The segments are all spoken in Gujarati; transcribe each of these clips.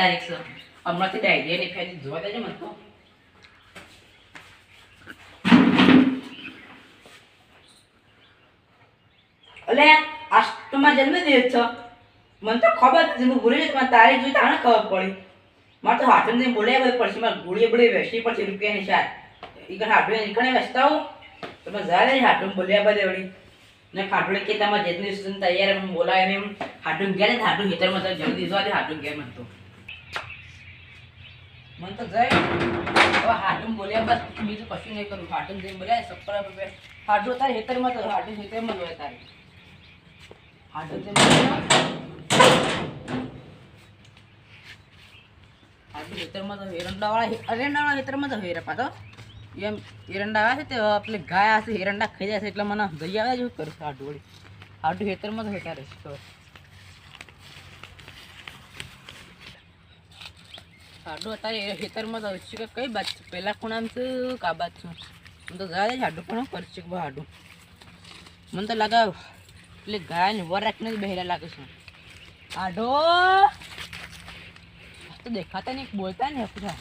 તારીખ છે. હમણાંથી ડાયરી ની ફેરી જોવા દેજો મને તો અલે, આ તમારા જન્મદિવસ છે. મને તો ખબર જ હું ભૂલી જતો તારીખ જોઈ તાણે ખબર પડી. મારે તો હાથે ને બોલ્યા પડશે, મારે ગોળીએ બોલી વેચવી પડશે રૂપિયાની શાક ઈ હાટું નીકળે વેચતા હું તમે જાય હાટું બોલ્યા બધે વળી ને ખાટુડે કે તમારે જેટલી સુધી તૈયાર બોલાય ને હાટું ગયા ને હાટું હેતરમાં તો જલ્દી જોવા હાટું ગયા મને તો. મને તો જાય હવે હાટું બોલ્યા બસ બીજું કશું નહીં કરું હાટું જઈને બોલ્યા સત્તર રૂપિયા હાટું તારે હેતરમાં તો હાટું હેતરમાં જ હોય તારે હાટું જઈને બોલ્યા હાટું હેતરમાં તો એરંડાવાળા એરંડાવાળા હેતરમાં તો હેરા પાછો એમ એરંડા આવે છે તે આપણે ગાય હશે એરંડા ખાઈ જાય છે એટલે મને દઈ આવે છે કરું છું હાટું વળી હાટું હેતરમાં તો હેતા રહેશે હાડું અત્યારે ખેતરમાં તો છે કઈ બાત છે? પહેલા ખૂણામ છે કા બાદ છું? હું તો જ હાડું પણ કરી છે હાડું. મને તો લાગે એટલે ગાયને વર રાખીને જ બહેરા લાગે છે. હાડો! તો દેખાતા નહીં, બોલતા નહીં પૂછા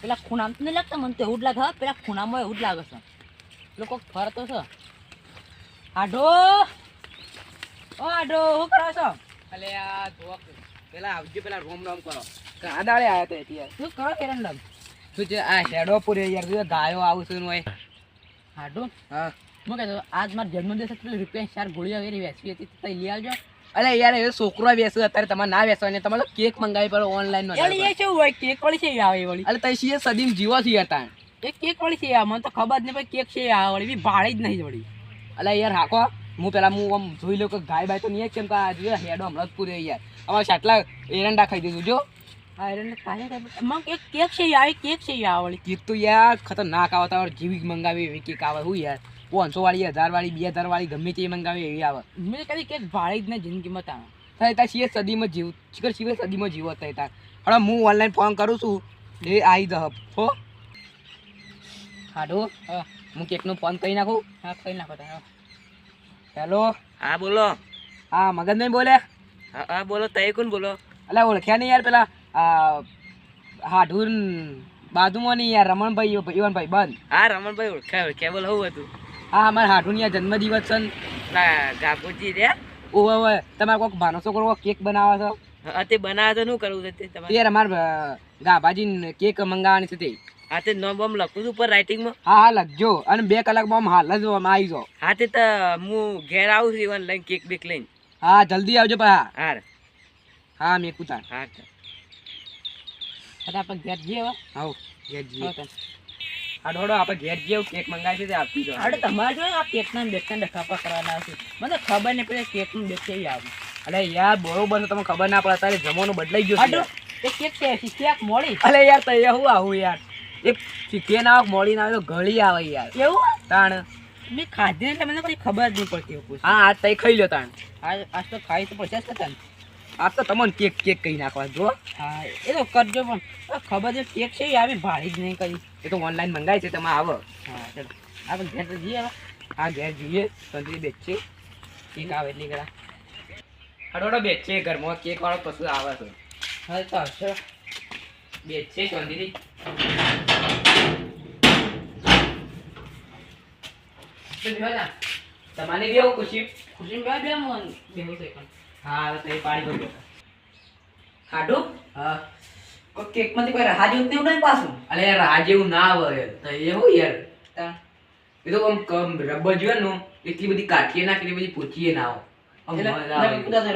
પેલા ખૂણામ તો નહીં લાગતા, મને તો એવું જ લાગે પેલા ખૂણામાં એવું જ લાગે છે. લોકો ફરતો છે. હાડો! ઓ હાડો, શું કરો છો? એટલે આ પેલા આવજો, પેલા રોમ રોમ કરો. કાદાળે આયા તો એટલે શું કરો કેરંડમ શું છે? આ હેડો પૂરે યાર તું ગાયો આવું છું હોય હાડો? હા. હું કહેતો આજ મારા જન્મદિવસ એટલે રૂપિયા ચાર ગોળીઓ વેરી વેચવી હતી. તો લઈ આવજો. અલે યાર એ છોકરો બેસું અત્યારે તમારે ના બેસવાની તમારે કેક મંગાવી પડે ઓનલાઈન નો એ શું હોય? કેક વાળી છે આવે વાળી. અલે તઈ છીએ સદીમ જીવો છે તાણ. એ કેક વાળી છે મને તો ખબર જ નહીં ભાઈ કેક છે આ વળી. બી ભાડે જ નહીં વળી. અલે યાર હાકો. હું પેલા હું આમ જોઈ લઉં કે ગાય બાય તો નહીં કેમ કે આ જોઈએ હેડો હમણાં જ પૂરે યાર. અમારે સાટલા એરંડા ખાઈ દીધું જો. હા કાલે એક કેક છે આવે કેક છે યાર વળી કેક તો યાર ખતરનાક આવે તમારે જેવી મંગાવી એવી કેક આવે. શું યાર પાંચસો વાળી હજાર વાળી બે હજાર વાળી ગમે તે મંગાવી એવી આવે. મેં કદી કેક ભાળી જ ને જિંદગીમાં તા થાય ત્યાં છીએ સદીમાં જીવ શિખર શિખર સદીમાં જીવો થાય તાર. હવે હું ઓનલાઈન ફોન કરું છું એ આવી દહ હો? હાડો હા. હું કેકનો ફોન કરી નાખું? હા કઈ નાખો તાર હેલો? હા બોલો. હા મગજ નહીં બોલે? હા હા બોલો તય કોણ બોલો? અલા ઓળખ્યા નહીં યાર પેલા? આ હાડુન બાજુમાં નહીં યાર રમણભાઈ ઈવનભાઈ બંધ. હા રમણભાઈ ઓળખાય ઓળખાય બોલ હું હતું? હા અમારા હાડુન યાર જન્મદિવસ છે ને. ગાભુજી રે ઓવે ઓવે તમારે કોઈક ભાનો છોકરો કેક બનાવે છો? હા તે બનાવે તો શું કરવું છે તે તમારે? યાર અમારે ગાભાજી કેક મંગાવવાની છે તે. હા તે નોમ બોમ લખું છું ઉપર રાઇટિંગમાં હા હા લખજો. અને બે કલાકમાં બોમ હાલ જ આમ આવી જાઓ. હા તે તો હું ઘેર આવું છું ઇવન લઈને કેક બેક લઈને. હા જલ્દી આવજો પા હાર હા મેં કુતા હા આપણે ઘેર જઈએ હવે આવો ઘેર જઈએ. હા તો. આપણે ઘેર જઈએ કેક મંગાવી છે આપી દો હાડો તમારે જો આ કેકના બેકના ડખાપા કરવાના છે. મને ખબર નહીં પડે કેકનું બેસે આવે. અરે યાર બરોબર છે તમને ખબર ના પડે અત્યારે જમવાનું બદલાઈ ગયું હાડો એ કેક છે? કેક મોડી. અરે યાર તો એ હું આવું યાર. એક શીખે ના આવે મોડી ના આવે તો ગળી આવે યાર. એવું? તાણ. મેં ખાધી એટલે મને કોઈ ખબર નહીં પડતી હા આજ તઈ ખાઈ લો તાણ. આજ આજ તો ખાઈ તો પડશે જ. આજ તો તમને કેક કેક કહી નાખવા જો હા એ તો કરજો પણ ખબર છે કેક છે એ આવી ભાડી જ નહીં કરી. એ તો ઓનલાઈન મંગાય છે તમે આવો. હા ચલો. આપણે ઘેર તો જઈએ હા ઘેર જઈએ. સંતરી બેચશે કેક આવે એટલી કરા હડોડો બેચશે ઘરમાં. કેક વાળો પશુ આવે છે હા તો આવશે. તો જો ના, તમારે બી આવું ખુશી ખુશી બે બે મન બેહું છે. હા તો તઈ પાડી દો ખાડું? હા. કેક કોઈ રાહ જેવું તેવું નહીં પાછું? અલે યાર જેવું ના આવે તો એ હું યાર. એ તો આમ કમ રબર જોયે ને એટલી બધી કાઠીએ ના એટલી બધી પોચીએ ના રહો તો તો તો તો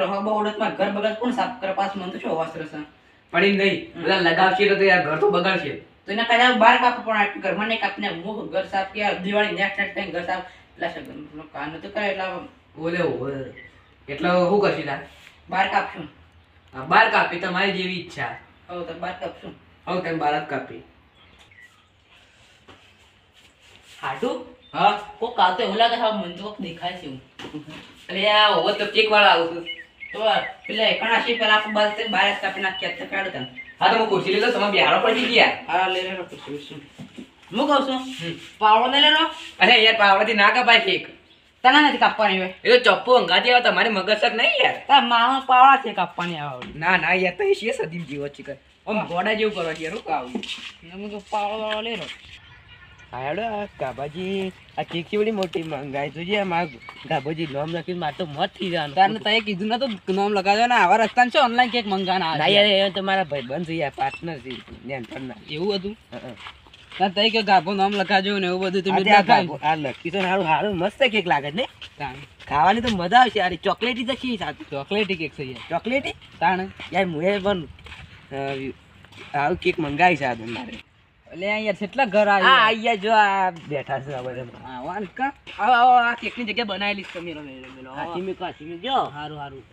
દિવાળી એટલે એટલે એટલે શું કરશે તાર? બાર કાપશું. હા બાર કાપી તમારી જેવી ઈચ્છા. હવે તો બાર કાપશું. હવે તમે બાર જ કાપી. હાટું હા. કોક આવતો એવું લાગે હા મને તો દેખાય છે હું. અલે આ હોવો તો કેક વાળા આવું તો પેલા એકણાશી પેલા આપણે બાર તે બાર કાપી નાખ્યા તો કાઢો તમે હા તો હું ખુરશી લેતો તમે બિહારો પડી ગયા. હા લઈ લેલો ખુરશી હું કહું છું. પાવડો લઈ લેલો અરે યાર પાવડાથી ના કપાય કેક તને નથી કાપવાની હોય એ તો ચપ્પુ અંગાતી આવે તમારી મગજ શક નહીં યાર. તાર મામા પાવડા છે કાપવાની આવે ના ના યાર તો એ છે સદીમ જીવો છે કઈ. આમ ગોડા જેવું કરવા યાર હું કાવું અમે તો પાવડો વાળો લઈ લો હાડો આ ગાભાજી આ કેક કેવડી મોટી મંગાઈ જોજે માર ગાભાજી નામ લખીને માર તો મત થઈ જવાનું. તારને તએ કીધું ના તો નામ લગાવ્યો ને આવા રસ્તા છે ઓનલાઈન કેક મંગાના ના યાર એ તો મારા ભાઈબંધ છે યાર પાર્ટનર છે નેનપણના. એવું હતું? હં, હં. તાર તઈ કે ગાભો નામ લખાજો ને એવું બધું તમે લખાય આ લખી તો હારું હારું મસ્ત કેક લાગે ને. ખાવાની તો મજા આવશે યાર ચોકલેટી તો છે સાથે? ચોકલેટી કેક છે યાર. ચોકલેટી તાણ. યાર મુએ પણ આવું કેક મંગાવી છે આ તો મારે. એટલે અહીંયા યાર કેટલા ઘર હા આવ્યા અહીંયા જો આ બેઠા છે બધા. હા વાન કા. આવો આવો આ કેકની જગ્યા બનાવેલી છે તમે મેલો હાથી મેકો હાથી મેક જો હારું હારું.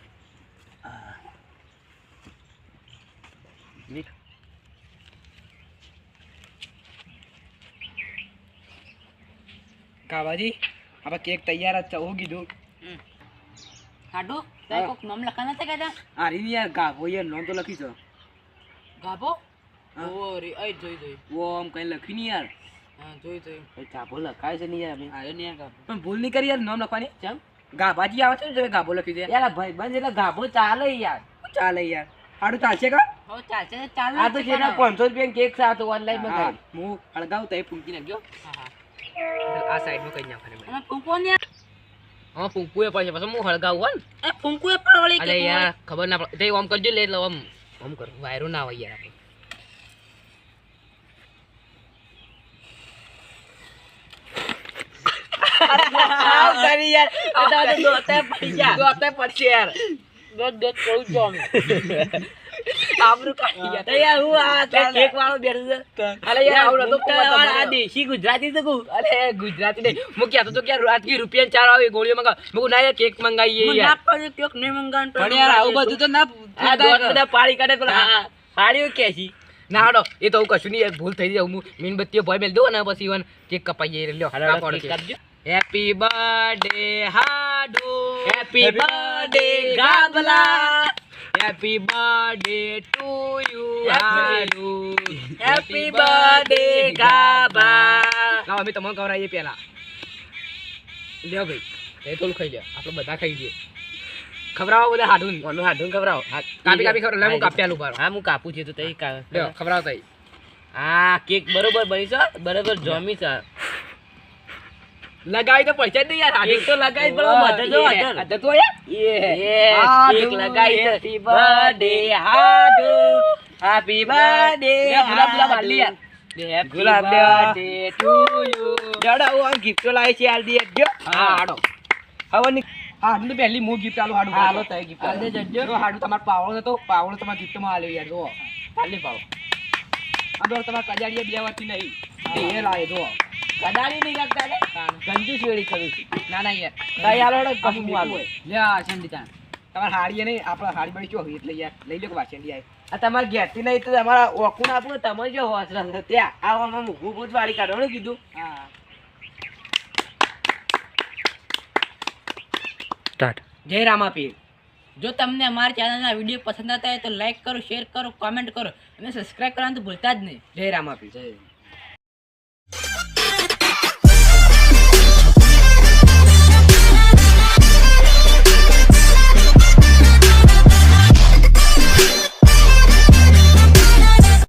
કાવાજી હવે કેક તૈયાર જ છે હું કીધું. હાડો. તારે કોક નામ લખાના હતા કહેતા? રીની યાર ગાભો યાર નામ તો લખી છે. ગાભો? હા. ઓ રે અઈ જોઈ જોઈ. ઓ આમ કઈ લખી નહીં યાર. હા જોઈ જોઈ. ભાઈ લખાય છે નહીં યાર ગાભો. પણ ભૂલ નહીં કરી યાર નામ લખવાની. ચમ? ગાભાજી આવે છે ને તમે ગાભો લખી દે યાર આ ભાઈબંધ એટલે ગાભો ચાલે યાર. ચાલે યાર? સારું ચાલશે કા? હો ચાલશે તો ચાલ આ તો જેના રૂપિયા કેક તો ઓનલાઈન મંગાવી હું. હળગાવું તઈ ફૂંકી નાખજો. હા હા. આ સાઈડમાં કઈ નાખવાની અને ફૂંકો ને યાર. હા ફૂંકવું એ પડશે પછી હું હળગાવું હો એ ફૂંકો એ પણ વળી અરે કે યાર ખબર ના પડે. તે ઓમ કરજો લે એટલે ઓમ ઓમ કરો. વાયરો ના હોય યાર આપણે. કરી યાર. આ તો દોતે પડી ગયા. દોતે પડશે યાર. દોત દોત પડું જો અમે આબરૂ કાઢી ગયા. યાર હું આ કેક વાળો બેઠો છે. અરે યાર આવડો તો આ દેશી ગુજરાતી તો કહું અરે ગુજરાતી નહીં. હું કહેતો તો કે રાજકી રૂપિયા ચાર આવે ગોળીઓ મંગા મેં ના યાર કેક મંગાવીએ મને યાર. ના કેક નહીં મંગાન પણ યાર આવું બધું તો ના આ બધા પાડી કાઢે પેલા હા હાડ્યો કે છે? ના હાડો એ તો હું કશું નહીં ભૂલ થઈ જાય. હું મીણબત્તીઓ ભય મેલ દઉં ને પછી વન કેક કપાઈએ. લ્યો છે હેપી બર્થડે હાડુ. હેપી બર્થડે ગાબલા હેપી બર્થડે ટુ યુ હાડુ હેપી બર્થડે ગાબા લાવ અમે તમને કવરાઈએ પેલા લ્યો ભાઈ એ તો ખાઈ લ્યો. આપણે બધા ખાઈ લઈએ. ખવડાવો બધા હાડું કોનું હાડું ખવડાવો. કાપી કાપી ખવડાવ. લે હું કાપી આલું બાર. હા હું કાપું છું તો તઈ લ્યો ખવડાવ તઈ. હા કેક બરોબર બની છે બરોબર જોમી છે. લગાવી તો પૈસા નહીં યાર કેક તો લગાવી પણ મધર જો મધર. તો યાર એક લગાવી હેપી બર્થડે હાડુ. હેપી બર્થડે ગુલાબ ગુલાબ આલી યાર. ગુલાબ બર્થડે ટુ યુ જડા હું ગિફ્ટ લાવી છે આલ દી જો. હા હાડો. હવે ની હા હાડું પહેલી હું ગિફ્ટ આલું હાડું હાલો તય ગિફ્ટ હાલ દે જજો. જો હાડું તમારો પાવળો તો પાવળો તમારા ગિફ્ટમાં આલ્યો યાર જો. ખાલી પાવ આ તો તમારા કજાડીએ બે નહીં. એ લાવે જો. કદાળી નહીં કરતા ને? ગંજુ શેડી કરું છું. ના ના યાર. તઈ આલો આ કશું આલો લે આ ચંડી તાણ. તમારે હાડીએ નહીં આપણા હાડી બળી ચો એટલે યાર. લઈ લો કે વાચંડી આવે આ તમારે ઘેરથી નહીં તો તમારા ઓકું આપું તમે જો હોસ રંગ ત્યાં આવામાં મૂકવું જ વાળી કાઢવાનું કીધું. હા. સ્ટાર્ટ. જય રામાપીર. જો તમને અમારા ચેનલના વીડિયો પસંદ આવતા હોય તો લાઈક કરો શેર કરો કોમેન્ટ કરો. અને સબસ્ક્રાઇબ કરવાનું તો ભૂલતા જ નહીં. જય રામાપીર. જય.